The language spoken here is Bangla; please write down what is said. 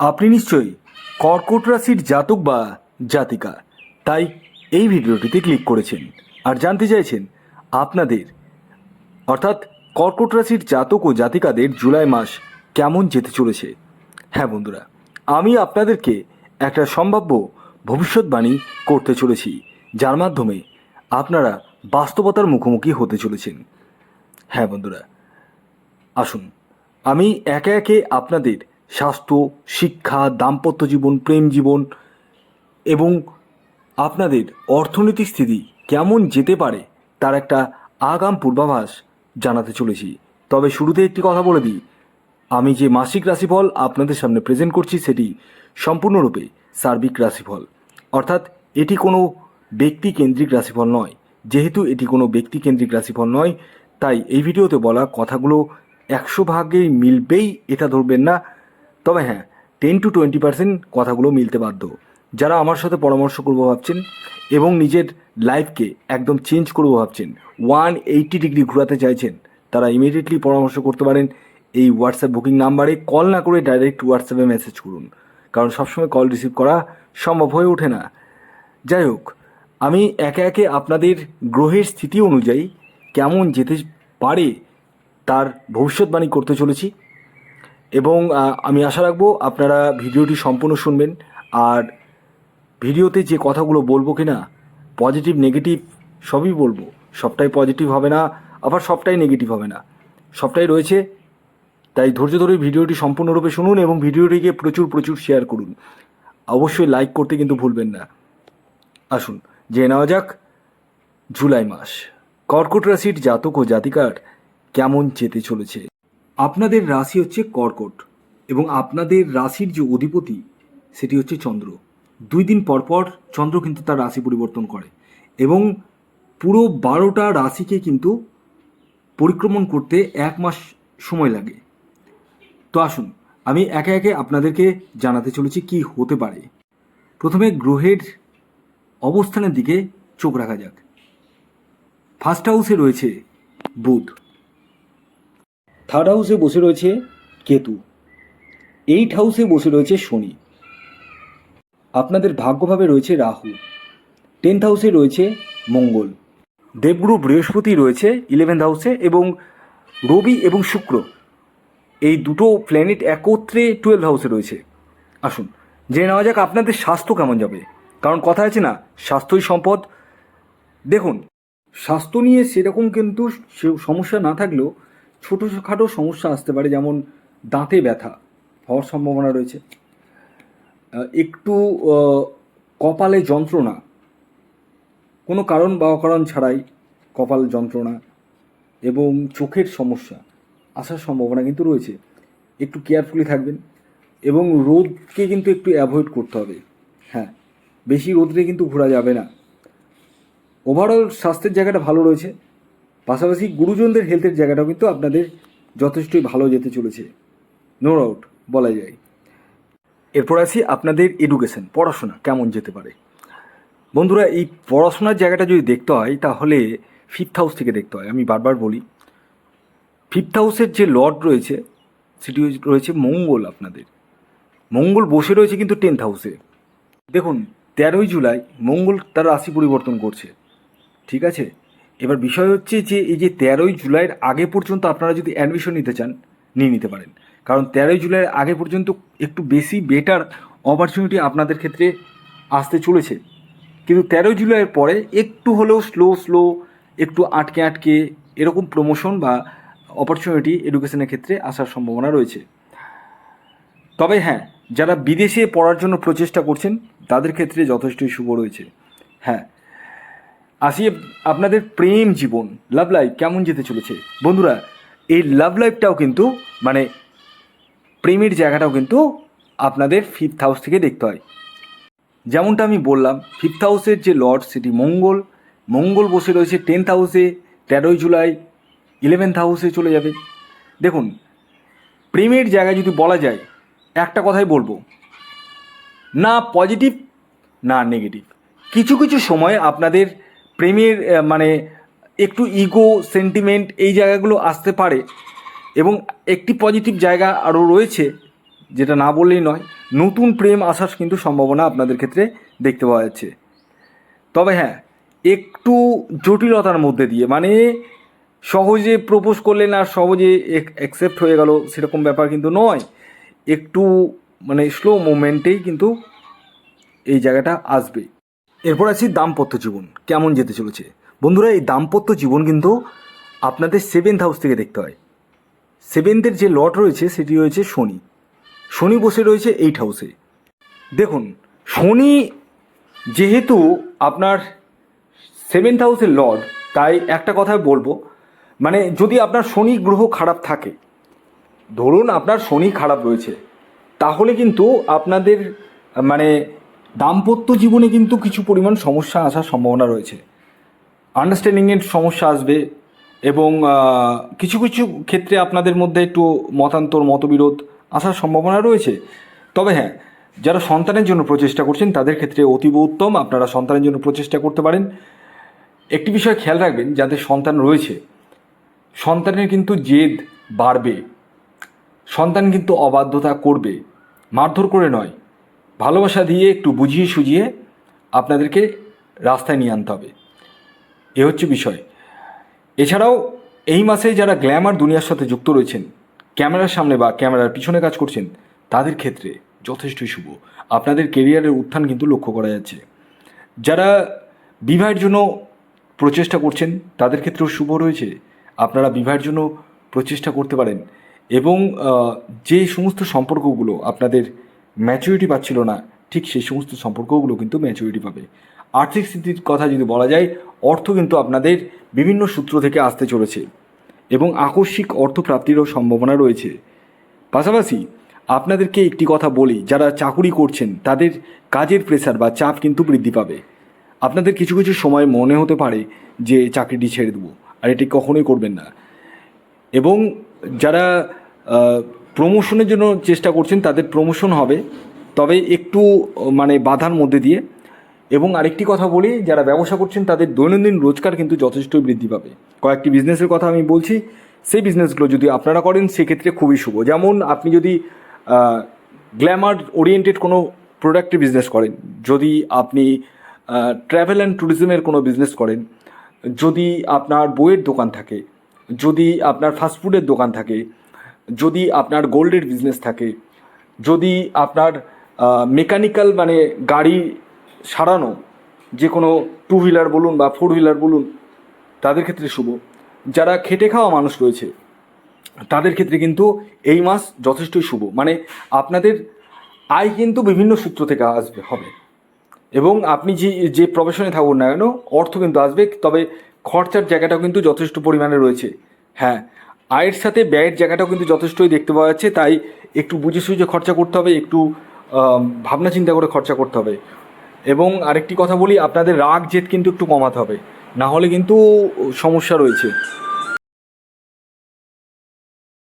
আপনি নিশ্চয়ই কর্কট রাশির জাতক বা জাতিকা, তাই এই ভিডিওটিতে ক্লিক করেছেন আর জানতে চাইছেন আপনাদের, অর্থাৎ কর্কট রাশির জাতক ও জাতিকাদের জুলাই মাস কেমন যেতে চলেছে? হ্যাঁ বন্ধুরা, আমি আপনাদেরকে একটা সম্ভাব্য ভবিষ্যৎবাণী করতে চলেছি, যার মাধ্যমে আপনারা বাস্তবতার মুখোমুখি হতে চলেছেন। হ্যাঁ বন্ধুরা, আসুন, আমি একে একে আপনাদের স্বাস্থ্য, শিক্ষা, দাম্পত্য জীবন, প্রেম জীবন এবং আপনাদের অর্থনৈতিক স্থিতি কেমন যেতে পারে তার একটা আগাম পূর্বাভাস জানাতে চলেছি। তবে শুরুতে একটি কথা বলে দিই। আমি যে মাসিক রাশিফল আপনাদের সামনে প্রেজেন্ট করছি সেটি সম্পূর্ণরূপে সার্বিক রাশিফল। অর্থাৎ এটি কোনো ব্যক্তি কেন্দ্রিক রাশিফল নয়। যেহেতু এটি কোনো ব্যক্তি কেন্দ্রিক রাশিফল নয়, তাই এই ভিডিওতে বলা কথাগুলো একশো ভাগেই মিলবেই, এটা ধরবেন না। তবে হ্যাঁ টেন টু টোয়েন্টি পার্সেন্ট কথাগুলো মিলতে বাধ্য। যারা আমার সাথে পরামর্শ করব ভাবছেন এবং নিজের লাইফকে একদম চেঞ্জ করব ভাবছেন ওয়ান এইটি ডিগ্রি ঘোরাতে চাইছেন, তারা ইমিডিয়েটলি পরামর্শ করতে পারেন এই হোয়াটসঅ্যাপ বুকিং নাম্বারে। কল না করে ডাইরেক্ট হোয়াটসঅ্যাপে মেসেজ করুন, কারণ সবসময় কল রিসিভ করা সম্ভব হয়ে ওঠে না। যাই হোক, আমি একে একে আপনাদের গ্রহের স্থিতি অনুযায়ী কেমন যেতে পারে তার ভবিষ্যৎবাণী করতে চলেছি। এবং আমি আশা রাখব আপনারা ভিডিওটি সম্পূর্ণ শুনবেন। আর ভিডিওতে যে কথাগুলো বলব কি না পজিটিভ, নেগেটিভ, সবই বলব। সবটাই পজিটিভ হবে না, আবার সবটাই নেগেটিভ হবে না। সবটাই রয়েছে। তাই ধৈর্য ধরে ভিডিওটি সম্পূর্ণরূপে শুনুন এবং ভিডিওটিকে প্রচুর প্রচুর শেয়ার করুন। অবশ্যই লাইক করতে কিন্তু ভুলবেন না। আসুন, জেনে নেওয়া যাক জুলাই মাস। কর্কট রাশির জাতক ও জাতিকার কেমন যেতে চলেছে? আপনাদের রাশি হচ্ছে কর্কট এবং আপনাদের রাশির যে অধিপতি, সেটি হচ্ছে চন্দ্র। দুই দিন পর পর চন্দ্র কিন্তু তার রাশি পরিবর্তন করে এবং পুরো বারোটা রাশিকে কিন্তু পরিক্রমণ করতে এক মাস সময় লাগে। তো আসুন, আমি একে একে আপনাদেরকে জানাতে চলেছি কি হতে পারে। প্রথমে গ্রহের অবস্থানের দিকে চোখ রাখা যাক। ফার্স্ট হাউসে রয়েছে বুধ। থার্ড হাউসে বসে রয়েছে কেতু। এইট হাউসে বসে রয়েছে শনি। আপনাদের ভাগ্যভাবে রয়েছে রাহু। টেন্থ হাউসে রয়েছে মঙ্গল। দেবগুরু বৃহস্পতি রয়েছে ইলেভেন্থ হাউসে এবং রবি এবং শুক্র। এই দুটো প্ল্যানেট একত্রে টুয়েলভ হাউসে রয়েছে। আসুন, জেনে নেওয়া যাক আপনাদের স্বাস্থ্য কেমন যাবে। কারণ কথা আছে না, স্বাস্থ্যই সম্পদ। দেখুন, স্বাস্থ্য নিয়ে সেরকম কিন্তু সমস্যা না থাকলেও ছোটোখাটো সমস্যা আসতে পারে, যেমন দাঁতে ব্যথা হওয়ার সম্ভাবনা রয়েছে। একটু কপালে যন্ত্রণা, কোনো কারণ বা অকারণ ছাড়াই কপাল যন্ত্রণা এবং চোখের সমস্যা আসার সম্ভাবনা কিন্তু রয়েছে। একটু কেয়ারফুলি থাকবেন এবং রোদকে কিন্তু একটু অ্যাভয়েড করতে হবে। হ্যাঁ বেশি রোদে কিন্তু ঘোরা যাবে না। ওভারঅল স্বাস্থ্যের জায়গাটা ভালো রয়েছে। পাশাপাশি গুরুজনদের হেলথের জায়গাটাও কিন্তু আপনাদের যথেষ্টই ভালো যেতে চলেছে। নো ডাউট বলা যায়। এরপর আসি আপনাদের এডুকেশন পড়াশোনা কেমন যেতে পারে? বন্ধুরা, এই পড়াশোনার জায়গাটা যদি দেখতে হয়, তাহলে ফিফথ হাউস থেকে দেখতে হয়। আমি বারবার বলি ফিফথ হাউসের যে লর্ড রয়েছে, সেটি রয়েছে মঙ্গল আপনাদের। মঙ্গল বসে রয়েছে কিন্তু টেন্থ হাউসে দেখুন, তেরোই জুলাই মঙ্গল তার রাশি পরিবর্তন করছে। ঠিক আছে? এবার বিষয় হচ্ছে যে, এই যে তেরোই জুলাইয়ের আগে পর্যন্ত আপনারা যদি অ্যাডমিশন নিতে চান, নিয়ে নিতে পারেন। কারণ তেরোই জুলাইয়ের আগে পর্যন্ত একটু বেশি বেটার অপরচুনিটি আপনাদের ক্ষেত্রে আসতে চলেছে। কিন্তু তেরোই জুলাইয়ের পরে একটু হলেও স্লো স্লো একটু আটকে আটকে এরকম প্রমোশন বা অপরচুনিটি এডুকেশনের ক্ষেত্রে আসার সম্ভাবনা রয়েছে। তবে হ্যাঁ যারা বিদেশে পড়ার জন্য প্রচেষ্টা করছেন, তাদের ক্ষেত্রে যথেষ্টই শুভ রয়েছে। হ্যাঁ আসি আপনাদের প্রেম জীবন লাভ লাইফ কেমন যেতে চলেছে? বন্ধুরা, এই লাভ লাইফটাও কিন্তু মানে প্রেমের জায়গাটাও কিন্তু আপনাদের ফিফথ হাউস থেকে দেখতে হয়। যেমনটা আমি বললাম ফিফথ হাউসের যে লর্ড সেটি মঙ্গল। মঙ্গল বসে রয়েছে টেন্থ হাউসে তেরোই জুলাই ইলেভেন্থ হাউসে চলে যাবে। দেখুন, প্রেমের জায়গায় যদি বলা যায়, একটা কথাই বলব, না পজিটিভ না নেগেটিভ কিছু কিছু সময় আপনাদের প্রেমের মানে একটু ইগো সেন্টিমেন্ট এই জায়গাগুলো আসতে পারে। এবং একটি পজিটিভ জায়গা আরও রয়েছে, যেটা না বললেই নয়, নতুন প্রেম আসার কিন্তু সম্ভাবনা আপনাদের ক্ষেত্রে দেখতে পাওয়া যাচ্ছে। তবে হ্যাঁ একটু জটিলতার মধ্যে দিয়ে মানে সহজে প্রপোজ করলেন আর সহজে অ্যাকসেপ্ট হয়ে গেল সেরকম ব্যাপার কিন্তু নয়। একটু মানে স্লো মুভমেন্টেই কিন্তু এই জায়গাটা আসবে। এরপর আছি দাম্পত্য জীবন, কেমন যেতে চলেছে? বন্ধুরা, এই দাম্পত্য জীবন কিন্তু আপনাদের সেভেন্থ হাউস থেকে দেখতে হয়। সেভেন্থের যে লট রয়েছে, সেটি রয়েছে শনি। শনি বসে রয়েছে এইট হাউসে দেখুন, শনি যেহেতু আপনার সেভেন্থ হাউসের লর্ড তাই একটা কথা বলব মানে যদি আপনার শনি গ্রহ খারাপ থাকে, ধরুন আপনার শনি খারাপ রয়েছে, তাহলে কিন্তু আপনাদের মানে দাম্পত্য জীবনে কিন্তু কিছু পরিমাণ সমস্যা আসার সম্ভাবনা রয়েছে। আন্ডারস্ট্যান্ডিংয়ের সমস্যা আসবে এবং কিছু কিছু ক্ষেত্রে আপনাদের মধ্যে একটু মতান্তর, মতবিরোধ আসার সম্ভাবনা রয়েছে। তবে হ্যাঁ যারা সন্তানের জন্য প্রচেষ্টা করছেন, তাদের ক্ষেত্রে অতীব উত্তম। আপনারা সন্তানের জন্য প্রচেষ্টা করতে পারেন। একটি বিষয় খেয়াল রাখবেন যাদের সন্তান রয়েছে। সন্তানের কিন্তু জেদ বাড়বে। সন্তান কিন্তু অবাধ্যতা করবে। মারধর করে নয়। ভালোবাসা দিয়ে একটু বুঝিয়ে সুঝিয়ে আপনাদেরকে রাস্তায় নিয়ে আনতে হবে। এ হচ্ছে বিষয়। এছাড়াও এই মাসে যারা গ্ল্যামার দুনিয়ার সাথে যুক্ত রয়েছেন, ক্যামেরার সামনে বা ক্যামেরার পিছনে কাজ করছেন, তাদের ক্ষেত্রে যথেষ্টই শুভ। আপনাদের কেরিয়ারের উত্থান কিন্তু লক্ষ্য করা যাচ্ছে। যারা বিবাহের জন্য প্রচেষ্টা করছেন, তাদের ক্ষেত্রেও শুভ রয়েছে। আপনারা বিবাহের জন্য প্রচেষ্টা করতে পারেন এবং যে সমস্ত সম্পর্কগুলো আপনাদের ম্যাচুরিটি পাচ্ছিল না। ঠিক সেই সমস্ত সম্পর্কগুলো কিন্তু ম্যাচুরিটি পাবে। আর্থিক স্থিতির কথা যদি বলা যায়, অর্থ কিন্তু আপনাদের বিভিন্ন সূত্র থেকে আসতে চলেছে এবং আকস্মিক অর্থপ্রাপ্তিরও সম্ভাবনা রয়েছে। পাশাপাশি আপনাদেরকে একটি কথা বলি, যারা চাকুরি করছেন, তাদের কাজের প্রেসার বা চাপ কিন্তু বৃদ্ধি পাবে। আপনাদের কিছু কিছু সময় মনে হতে পারে যে চাকরিটি ছেড়ে দেবো, আর এটি কখনোই করবেন না। এবং যারা প্রমোশনের জন্য চেষ্টা করছেন, তাদের প্রমোশন হবে। তবে একটু মানে বাধার মধ্যে দিয়ে। এবং আরেকটি কথা বলি, যারা ব্যবসা করছেন, তাদের দৈনন্দিন রোজগার কিন্তু যথেষ্ট বৃদ্ধি পাবে। কয়েকটি বিজনেসের কথা আমি বলছি, সেই বিজনেসগুলো যদি আপনারা করেন, সেক্ষেত্রে খুবই শুভ। যেমন আপনি যদি গ্ল্যামার ওরিয়েন্টেড কোনো প্রোডাক্টের বিজনেস করেন, যদি আপনি ট্র্যাভেল অ্যান্ড ট্যুরিজমের কোনো বিজনেস করেন, যদি আপনার বইয়ের দোকান থাকে, যদি আপনার ফাস্টফুডের দোকান থাকে যদি আপনার গোল্ডের বিজনেস থাকে, যদি আপনার মেকানিক্যাল মানে গাড়ি সারানো, যে কোনো টু হুইলার বলুন বা ফোর হুইলার বলুন, তাদের ক্ষেত্রে শুভ। যারা খেটে খাওয়া মানুষ রয়েছে, তাদের ক্ষেত্রে কিন্তু এই মাস যথেষ্টই শুভ। মানে আপনাদের আয় কিন্তু বিভিন্ন সূত্র থেকে আসবে, হবে। এবং আপনি যে যে প্রফেশনে থাকুন না কেন, অর্থ কিন্তু আসবে, তবে খরচার জায়গাটাও কিন্তু যথেষ্ট পরিমাণে রয়েছে। হ্যাঁ আয়ের সাথে ব্যয়ের জায়গাটাও কিন্তু যথেষ্টই দেখতে পাওয়া যাচ্ছে, তাই একটু বুঝে সুঝে খরচা করতে হবে, একটু ভাবনা চিন্তা করে খরচা করতে হবে। এবং আরেকটি কথা বলি, আপনাদের রাগ, জেদ কিন্তু একটু কমাতে হবে। না হলে কিন্তু সমস্যা রয়েছে।